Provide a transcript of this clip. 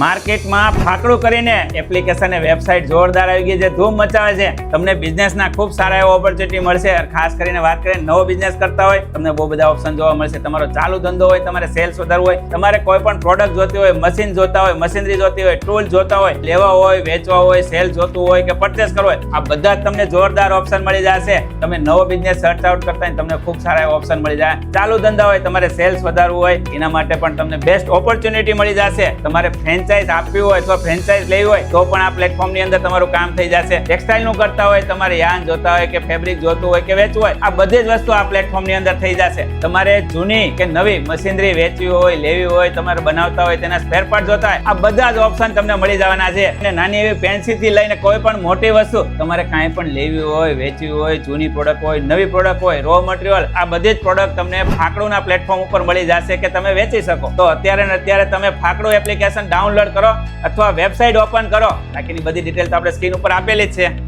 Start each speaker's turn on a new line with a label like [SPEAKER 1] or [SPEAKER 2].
[SPEAKER 1] માર્કેટમાં ફાકડું કરીને application website જોરદાર આવી ગઈ છે, ધૂમ મચાવે છે. તમને બિઝનેસના ખૂબ સારા એવા ઓપોર્ચ્યુનિટી મળશે ખાસ કરીને વાત કરીને નવો બિઝનેસ કરતા હોય, તમને બહુ બધા ઓપ્શન જોવા મળશે. તમારો ચાલુ ધંધો હોય, તમારે સેલ્સ વધારવું હોય, તમારે કોઈ પણ પ્રોડક્ટ જોતી હોય મશીન જોતા હોય મશીનરી જોતી હોય ટૂલ જોતા હોય, લેવા હોય, વેચવા હોય સેલ જોતું હોય કે પરચેસ કરવો હોય, આ બધા તમને જોરદાર ઓપ્શન મળી જશે. તમે નવો બિઝનેસ સર્ચ આઉટ કરતા તમને ખૂબ સારા ઓપ્શન મળી જાય. ચાલુ ધંધા હોય, તમારે સેલ્સ વધારવું હોય, એના માટે પણ તમને બેસ્ટ ઓપોર્ચ્યુનિટી મળી જશે. તમારે ફ્રેન્ચાઇઝ આપવી હોય અથવા ફ્રેન્ચાઇઝ લેવી હોય, તો પણ આ પ્લેટફોર્મની અંદર તમારું કામ થઈ જશે. ટેક્સટાઇલનું કરતા હોય, તમારે યાન જોતા હોય કે ફેબ્રિક જોતું હોય કે વેચવું હોય, આ બધી જ વસ્તુ આ પ્લેટફોર્મની અંદર થઈ જશે. તમારે જૂની કે નવી મશીનરી વેચવી હોય, લેવી હોય, તમારે બનાવતા હોય, તેના સ્પેર પાર્ટ જોતા હોય, આ બધા જ ઓપ્શન તમને મળી જવાના છે. અને નાની એવી પેન્સિલથી લઈને કોઈ પણ મોટી વસ્તુ, તમારે કાંઈ પણ લેવી હોય, વેચવી હોય, જૂની પ્રોડક્ટ હોય, નવી પ્રોડક્ટ હોય રો મટીરિયલ આ બધી જ પ્રોડક્ટ તમને ફાકડુંના પ્લેટફોર્મ ઉપર મળી જશે કે તમે વેચી શકો. તો અત્યારે ને અત્યારે તમે ફાકડું એપ્લિકેશન ડાઉનલોડ કરો અથવા વેબસાઇટ ઓપન કરો. બાકીની બધી ડિટેલ તો આપણે સ્ક્રીન ઉપર આપેલી જ છે.